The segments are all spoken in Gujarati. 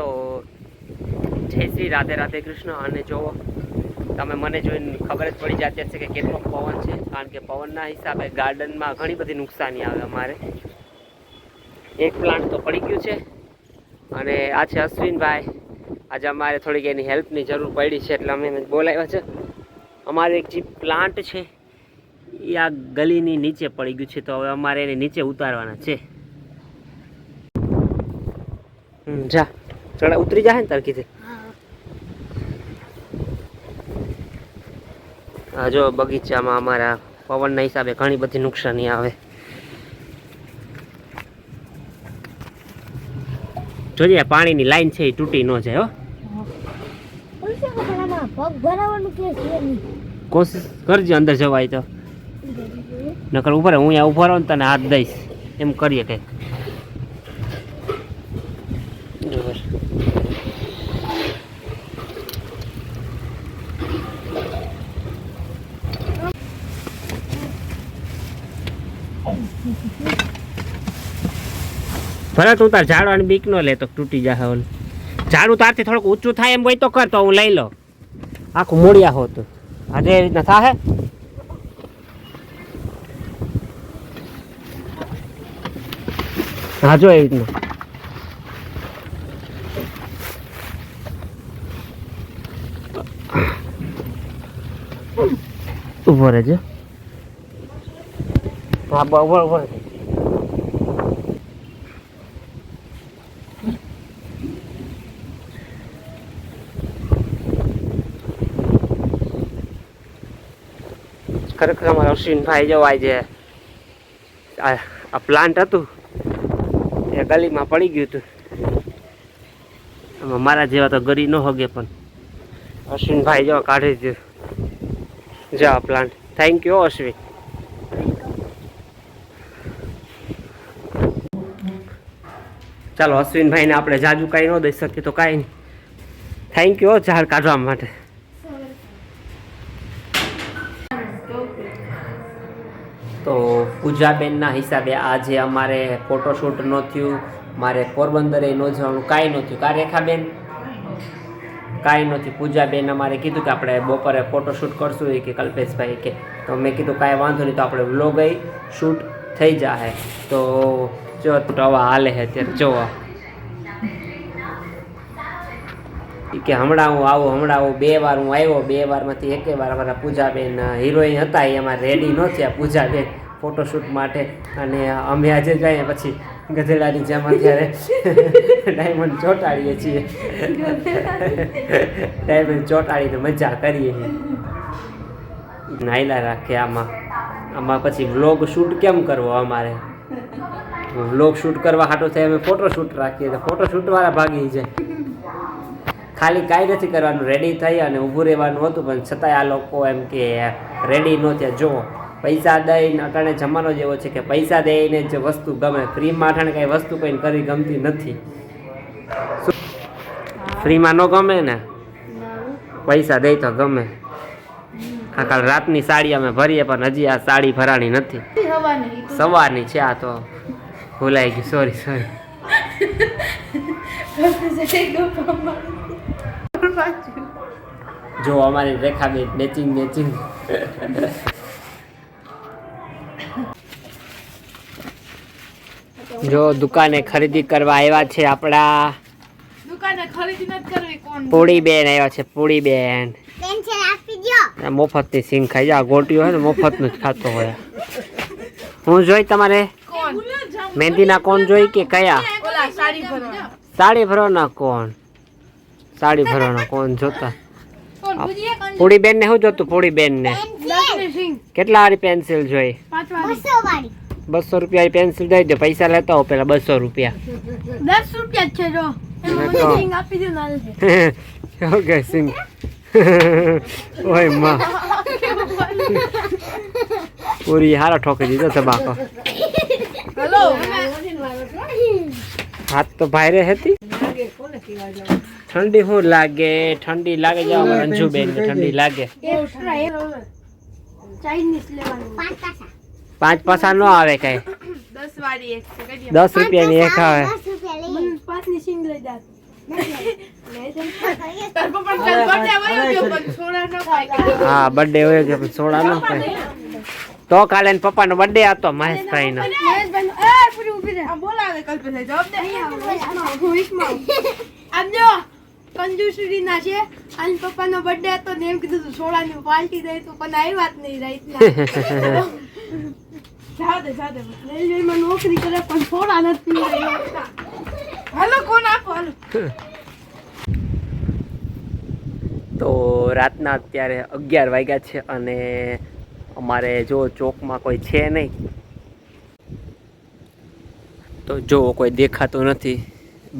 તો જય શ્રી રાધે રાધે કૃષ્ણ. અને જો તમે મને જોઈને ખબર જ પડી જતી હશે કે કેટલો પવન છે. કારણ કે પવનના હિસાબે ગાર્ડનમાં ઘણી બધી નુકસાની આવે અમારે. એક પ્લાન્ટ તો પડી ગયું છે. અને આ છે અશ્વિનભાઈ. આજે અમારે થોડીક એની હેલ્પની જરૂર પડી છે એટલે અમે બોલાવ્યા છે. અમારે એક જે પ્લાન્ટ છે, એ આ ગલીની નીચે પડી ગયું છે. તો હવે અમારે એને નીચે ઉતારવાના છે. જા. ચડા ઉતરી જાય ને તરકીથી હા જો બગીચામાં અમારા પવનના હિસાબે ઘણી બધી નુકસાની આવે. જોઈએ પાણીની લાઈન છે એ તૂટી ન જાય કોશિશ કરજે અંદર જવાય તો. નકર ઉપર હું અહીંયા ઊભો રહું તને હાથ દઈશ. એમ કરીએ કંઈક. ભલે તું તાર ઝાડવાની બીક ન લે તો તૂટી જાય ઓલ. ઝાડું તારથી થોડુંક ઊંચું થાય એમ હોય તો કર, તો હું લઈ લો આખું મોડિયા હોત. આજે એ રીતના થાય હા, જો એવી રીતના. ઊભો રહેજો. હા, બ- બહુ ઊભો. રહેજો. ખરેખર અમારા અશ્વિનભાઈ જવાય આજે આ પ્લાન્ટ હતું, એ ગલીમાં પડી ગયું હતું. મારા જેવા તો ગરી ન હગે પણ અશ્વિનભાઈ જો કાઢી દીધું. જો પ્લાન્ટ થેન્ક યુ અશ્વિન ચાલો, અશ્વિનભાઈને આપણે જાજુ કાંઈ ન દઈ શકીએ તો કાંઈ નહીં. થેન્ક યુ ઝાડ કાઢવા માટે. તો પૂજાબેનના હિસાબે આજે અમારે ફોટોશૂટ ન થયું, મારે પોરબંદરે ન જવાનું, કાંઈ ન થયું. કા રેખાબેન? કાંઈ નથી પૂજાબેન અમારે કીધું કે આપણે બપોરે ફોટોશૂટ કરશું. કે કલ્પેશભાઈ કે તો મેં કીધું કાંઈ વાંધો નહીં, તો આપણે વ્લોગ શૂટ થઈ જાય તો જો હવા હાલે છે અત્યારે જોવા કે હમણાં હું આવું, હમણાં હું બે વાર હું આવ્યો, બે વારમાંથી એકે વાર અમારા પૂજાબેન હિરોઈન હતા, એ અમારે રેડી ન થયા પૂજાબેન ફોટોશૂટ માટે. અને અમે આજે જઈએ પછી ગધેડાની જેમ અત્યારે ડાયમંડ ચોંટાડીએ છીએ. ડાયમંડ ચોંટાડીને મજા કરીએ. નાયલા રાખે આમાં. આમાં પછી વ્લોગ શૂટ કેમ કરવો અમારે? વ્લોગ શૂટ કરવા હાટું થાય અમે ફોટો શૂટ રાખીએ તો ફોટો શૂટવાળા ભાગી જાય. ખાલી કાંઈ નથી કરવાનું રેડી થઈ અને ઊભું રહેવાનું હતું પણ છતાંય આ લોકો એમ કે રેડી ન થયા. જો પૈસા દઈને અટાણે જમાનો જેવો છે કે પૈસા દઈને જ વસ્તુ ગમે. ફ્રીમાં અટાણે કાંઈ વસ્તુ કંઈ કરી ગમતી નથી. ફ્રીમાં ન ગમે ને? પૈસા દઈ તો ગમે. આ કાલ રાતની સાડી અમે ભરીએ પણ હજી આ સાડી ભરાણી નથી. સવારની છે આ તો. ભૂલાઈ ગયું સોરી સોરી જો અમારી રેખાબેન મેચિંગ મેચિંગ જો દુકાને ખરીદી કરવા આવ્યા છે આપણા દુકાને ખરીદી નથી કરવી કોણ? પૂડી બેન આવ્યા છે પૂડી બેન. પેન્સિલ આપી દો આ મફતની સિંગ ખાઈ જા ગોટીઓ હોય ને મફતનું જ ખાતો હોય. હું જોઈ તમારે મહેંદીના કોણ જોઈ કે કયા? સાડી ભરવા સાડી ભરવાના કોણ? સાડી ભરવાના કોણ જોતા? પૂડી બેન ને શું જોતું પૂડી બેન ને કેટલા વાળી પેન્સિલ જોઈ? બસો રૂપિયાની પેન્સિલ દઈ દો પૈસા લેતા હો પેલા બસો રૂપિયા. દસ રૂપિયા છે જો. ઓકે સિંગ ઓયમાં. પૂરી હારા ઠોકી દીધો હેલો હાથ તો ભાઈરે હતી. ઠંડી શું લાગે? ઠંડી લાગે જાવ અંજુબેન ઠંડી લાગે. પાંચ પાસા ન આવે કઈ. દસ રૂપિયા રૂપિયાની એક આવે. ની ન હા બર્થડે હોય કે સોડા ન તો કાલે પપ્પા પપ્પાનો બર્થડે હતો મહેશભાઈનો આ બોલાવે કલ્પેશ જવાબ દે. આમ જો કંજુસરી ના છે. અને પપ્પાનો બર્થડે હતો ને એમ કીધું તું સોળાની પાર્ટી દઈ તો પણ આવી વાત નહીં રાઈતના. જાદે જાદે રેલવેમાં નોકરી કરે પણ સોળા નથી હાલો કોણ આપો? હાલો. તો રાતના અત્યારે અગિયાર વાગ્યા છે અને અમારે જો ચોકમાં કોઈ છે નહીં તો જો કોઈ દેખાતો નથી,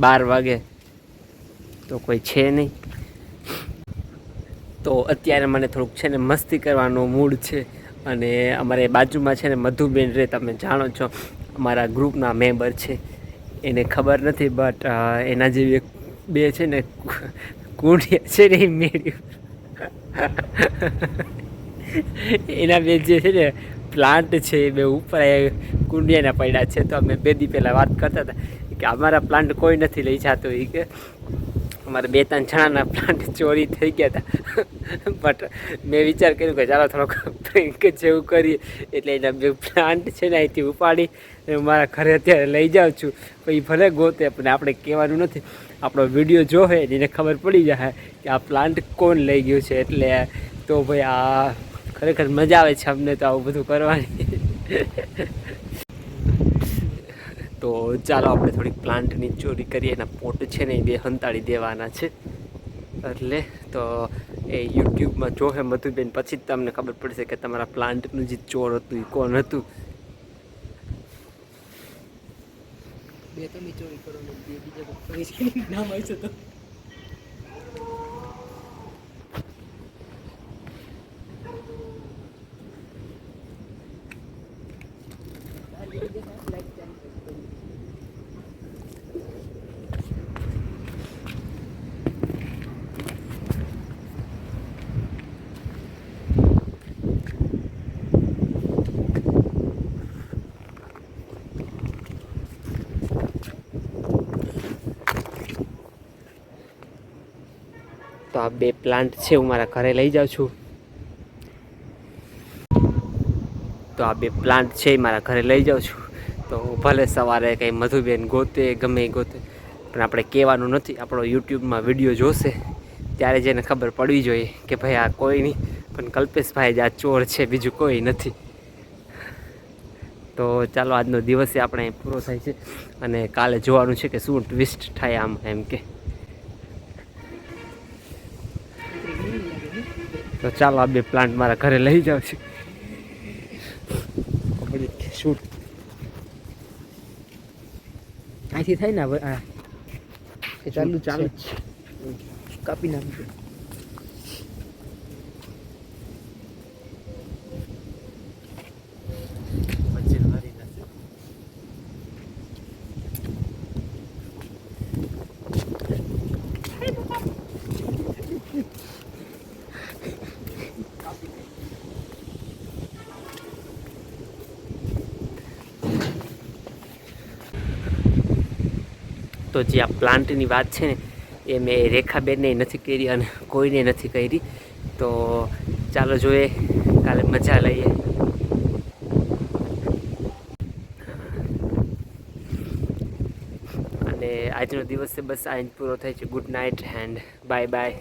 બાર વાગે તો કોઈ છે નહીં. તો અત્યારે મને થોડુંક છે ને મસ્તી કરવાનો મૂડ છે અને અમારે બાજુમાં છે ને મધુબેન રે, તમે જાણો છો, અમારા ગ્રુપના મેમ્બર છે. એને ખબર નથી, બટ એના જેવી બે છે ને કુંડિયા છે ને એ મેળ્યું. એના બે જે છે ને પ્લાન્ટ છે બે ઉપર કુંડિયાના પડ્યા છે. તો અમે બે દી પહેલાં વાત કરતા હતા કે અમારા પ્લાન્ટ કોઈ નથી લઈ જતો. એ કે અમારા બે ત્રણ જણાના પ્લાન્ટ ચોરી થઈ ગયા હતા બટ મેં વિચાર કર્યો કે ચાલો થોડોક prank જેવું કરીએ. એટલે એના બે પ્લાન્ટ છે ને અહીંથી ઉપાડી મારા ઘરે અત્યારે લઈ જાઉં છું. પછી ભલે ગોતે, પણ આપણે કહેવાનું નથી. આપણો વીડિયો જોવે એને ખબર પડી જાય કે આ પ્લાન્ટ કોણ લઈ ગયું છે. એટલે તો ભાઈ આ ખરેખર મજા આવે છે અમને તો આવું બધું કરવાની. તો ચાલો આપણે થોડીક પ્લાન્ટની ચોરી કરીએ એના પોટ છે ને એ બે હંતાળી દેવાના છે. એટલે તો એ યુટ્યુબમાં જોહે મધુબેન, પછી જ તમને ખબર પડશે કે તમારા પ્લાન્ટનું જે ચોર હતું એ કોણ હતું. બે તમે ચોરી કરો બીજા નામ આવશે તો. તો આ બે પ્લાન્ટ છે, હું મારા ઘરે લઈ જાઉં છું. તો આ બે પ્લાન્ટ છે, એ મારા ઘરે લઈ જાઉં છું. તો ભલે સવારે કંઈ મધુબેન ગોતે, ગમે ગોતે, પણ આપણે કહેવાનું નથી. આપણો યુટ્યુબમાં વીડિયો જોશે, ત્યારે જ એને ખબર પડવી જોઈએ કે ભાઈ આ કોઈ નહીં, પણ કલ્પેશભાઈ જ આ ચોર છે, બીજું કોઈ નથી. તો ચાલો, આજનો દિવસે આપણે પૂરો થાય છે. અને કાલે જોવાનું છે કે શું ટ્વિસ્ટ થાય આમ, એમ કે. તો ચાલો આ બે પ્લાન્ટ મારા ઘરે લઈ જાઉં છું. શૂટ. અહીંથી થાય ને ચાલુ ચાલુ કાપી નાખજો. તો જે આ પ્લાન્ટની વાત છે ને, એ મેં રેખાબેનને નથી કરી અને કોઈને નથી કરી. તો ચાલો જોઈએ, કાલે મજા લઈએ. અને આજનો દિવસ બસ આ પૂરો થાય છે. Good night and bye bye